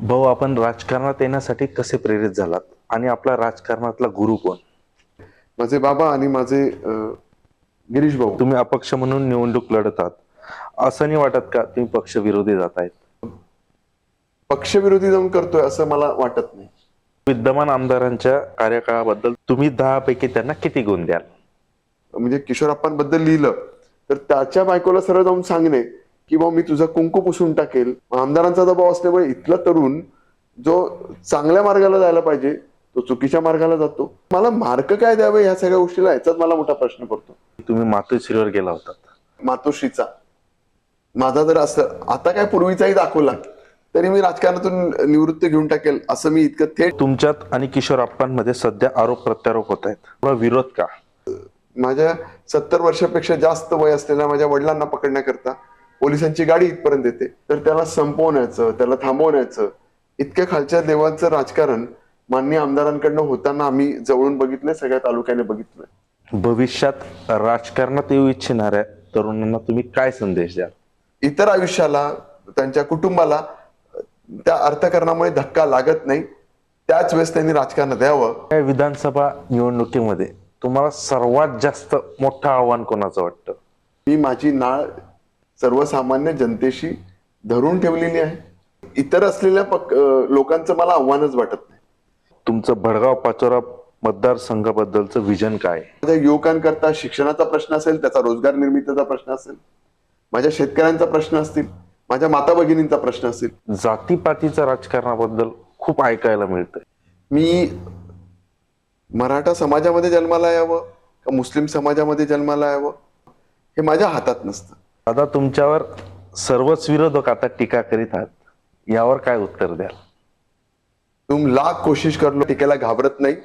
भाऊ आपण राजकारणात येण्यासाठी कसे प्रेरित झालात? आणि आपला राजकारणातला गुरु कोण? माझे बाबा आणि माझे गिरीश भाऊ. तुम्ही अपक्ष म्हणून निवडणूक लढत आहात. असं नाही वाटत का तुम्ही पक्ष विरोधी जात आहेत? पक्षविरोधी जाऊन करतोय असं मला वाटत नाही. विद्यमान आमदारांच्या कार्यकाळाबद्दल तुम्ही दहा पैकी त्यांना किती गुण द्याल? म्हणजे किशोरप्पांबद्दल लिहिलं तर त्याच्या बायकोला सरळ जाऊन सांगणे की भाऊ मी तुझा कुंकू पुसून टाकेल. आमदारांचा दबाव असल्यामुळे इथला तरुण जो चांगल्या मार्गाला जायला पाहिजे तो चुकीच्या मार्गाला जातो. मला मार्क काय द्यावे ह्या सगळ्या गोष्टीला याचाच मला मोठा प्रश्न पडतो. तुम्ही मातोश्रीवर गेला होतात मातोश्रीचा. माझा जर असं आता काय पूर्वीचाही दाखवला तरी मी राजकारणातून निवृत्त घेऊन टाकेल असं मी इतकं थेट तुमच्यात आणि किशोरप्पांमध्ये सध्या आरोप प्रत्यारोप होत आहेत. विरोध का? माझ्या सत्तर वर्षापेक्षा जास्त वय असलेल्या माझ्या वडिलांना पकडण्याकरता पोलिसांची गाडी इथपर्यंत येते. तर त्याला संपवण्याचं त्याला थांबवण्याचं इतक्या खालच्या देवाचं राजकारण माननीय आमदारांकडनं होताना आम्ही जवळून बघितलंय सगळ्या तालुक्याने बघितलंय. भविष्यात राजकारणात येऊ इच्छिणाऱ्या तरुणांना तुम्ही काय संदेश द्याल? इतर आयुष्याला त्यांच्या कुटुंबाला त्या अर्थकारणामुळे धक्का लागत नाही. त्याच वेळेस त्यांनी राजकारणात यावं या विधानसभा निवडणुकीमध्ये तुम्हाला सर्वात जास्त मोठं आव्हान कोणाचं वाटतं? मी माझी नाळ सर्वसामान्य जनतेशी धरून ठेवलेली आहे. इतर असलेल्या पक लोकांचं मला आव्हानच वाटत नाही. तुमचं भडगाव पाचोरा मतदारसंघाबद्दलचं विजन काय? माझ्या युवकांकरता शिक्षणाचा प्रश्न असेल त्याचा रोजगार निर्मितीचा प्रश्न असेल माझ्या शेतकऱ्यांचा प्रश्न असतील माझ्या माता भगिनींचा प्रश्न असेल. जातीपातीचं राजकारणाबद्दल खूप ऐकायला मिळतंय. मी मराठा समाजामध्ये जन्माला यावं का मुस्लिम समाजामध्ये जन्माला यावं हे माझ्या हातात नसतं. आता तुमच्यावर सर्वच विरोधक आता टीका करीत आहात. यावर काय उत्तर द्याल? तुम लाख कोशिश करलो टीकेला घाबरत नाही.